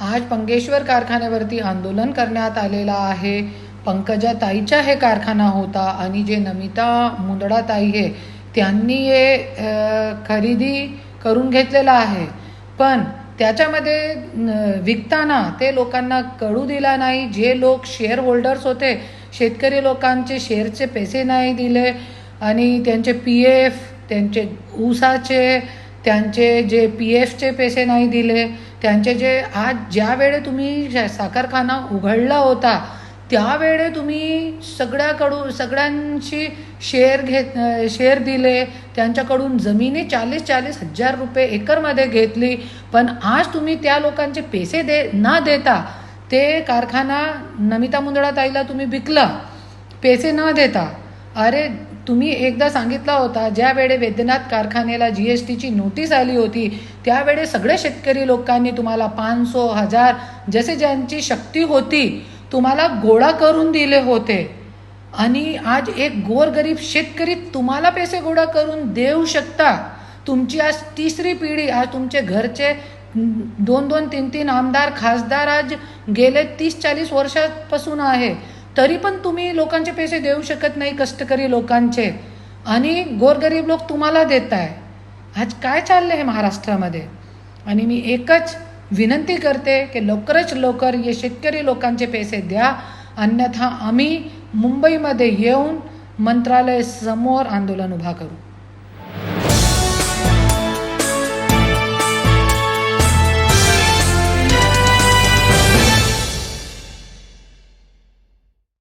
आज पंगेश्वर कारखान्यावरती आंदोलन करण्यात आलेलं आहे. पंकजा ताईचा हे कारखाना होता आणि जे नमिता मुंदडा ताई आहे त्यांनी हे खरेदी करून घेतलेलं आहे. पण त्याच्यामध्ये विकताना ते लोकांना कळू दिला नाही. जे लोक शेअर होल्डर्स होते शेतकरी लोकांचे शेअरचे पैसे नाही दिले आणि त्यांचे पी एफ त्यांचे ऊसाचे त्यांचे जे पी एफचे पैसे नाही दिले. त्यांचे जे आज ज्या वेळे तुम्ही साखरखाना उघडला होता त्यावेळे तुम्ही सगळ्याकडून सगळ्यांशी शेअर घेत शेअर दिले त्यांच्याकडून जमिनी चाळीस चाळीस हजार रुपये एकरमध्ये घेतली. पण आज तुम्ही त्या लोकांचे पैसे दे न देता ते कारखाना नमिता मुंदडा ताईला तुम्ही विकला. पैसे न देता अरे तुम्ही एकदा सांगितला होता ज्या वेळे वैद्यनाथ कारखान्याला जी एस टीची नोटीस आली होती त्यावेळे सगळे शेतकरी लोकांनी तुम्हाला पाचशे हजार जसे ज्यांची शक्ती होती तुम्हाला गोळा करून दिले होते. आणि आज एक गोरगरीब शेतकरी तुम्हाला पैसे गोळा करून देऊ शकता. तुमची आज तिसरी पिढी आज तुमचे घरचे दोन दोन तीन तीन आमदार खासदार आज गेले तीस चाळीस वर्षापासून आहे. तरी पण तुम्ही लोकांचे पैसे देऊ शकत नाही कष्टकरी लोकांचे. आणि गोरगरीब लोक तुम्हाला देत आहे आज काय चाललं आहे महाराष्ट्रामध्ये? आणि मी एकच विनंती करते की लवकरच लवकर हे शेतकरी लोकांचे पैसे द्या. अन्यथा आम्ही मुंबईमध्ये येऊन मंत्रालय समोर आंदोलन उभा करू.